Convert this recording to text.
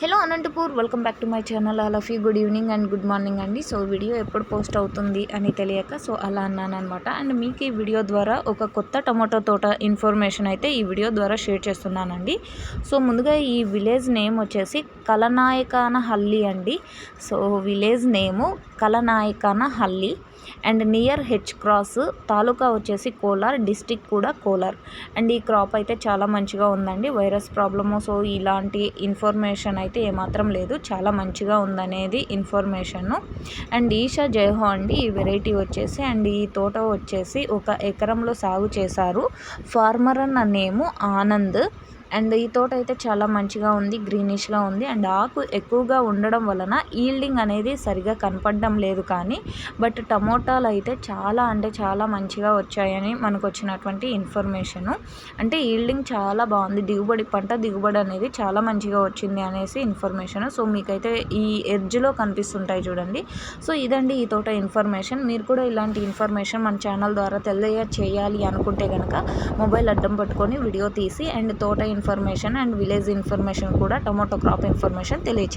Hello Anantapur welcome back to my channel. అలా fee good evening and good morning అండి. So video ఎప్పుడు post అవుతుంది అని తెలియక సో అలా అన్నాను అనమాట అండ్ మీకు ఈ వీడియో ద్వారా ఒక కొత్త టమాటో తోట ఇన్ఫర్మేషన్ అయితే ఈ వీడియో ద్వారా షేర్ చేస్తున్నానండి. సో ముందుగా ఈ విలేజ్ నేమ్ వచ్చేసి కలనాయకాన హల్లి అండి. So village name Kalanayakana Halli. And near H cross taluka వచ్చేసి కోలార్ డిస్టిక్ కూడా కోలార్. అండ్ ఈ క్రాప్ అయితే చాలా మంచిగా ఉందండి. వైరస్ ప్రాబ్లము సో ఇలాంటి ఇన్ఫర్మేషన్ అయితే ఏమాత్రం లేదు. చాలా మంచిగా ఉందనేది ఇన్ఫర్మేషన్ అండ్ ఈషా జయహో అండి ఈ వెరైటీ వచ్చేసి అండ్ ఈ తోట వచ్చేసి ఒక ఎకరంలో సాగు చేశారు. ఫార్మర్ అన్న నేము ఆనంద్. అండ్ ఈ తోట అయితే చాలా మంచిగా ఉంది గ్రీనిష్గా ఉంది. అండ్ ఆకు ఎక్కువగా ఉండడం వలన ఈల్డింగ్ అనేది సరిగా కనపడడం లేదు కానీ బట్ టమోటాలు అయితే చాలా అంటే చాలా మంచిగా వచ్చాయని మనకు వచ్చినటువంటి ఇన్ఫర్మేషను అంటే ఈల్డింగ్ చాలా బాగుంది దిగుబడి పంట దిగుబడి అనేది చాలా మంచిగా వచ్చింది అనేసి ఇన్ఫర్మేషన్ సో మీకైతే ఈ ఎడ్జ్లో కనిపిస్తుంటాయి చూడండి. సో ఇదండి ఈ తోట ఇన్ఫర్మేషన్ మీరు కూడా ఇలాంటి ఇన్ఫర్మేషన్ మన ఛానల్ ద్వారా తెలియ చేయాలి అనుకుంటే కనుక మొబైల్ అడ్డం పట్టుకొని వీడియో తీసి అండ్ తోట ఇన్ఫర్మేషన్ అండ్ విలేజ్ ఇన్ఫర్మేషన్ కూడా టొమాటో క్రాప్ ఇన్ఫర్మేషన్ తెలియచేయండి.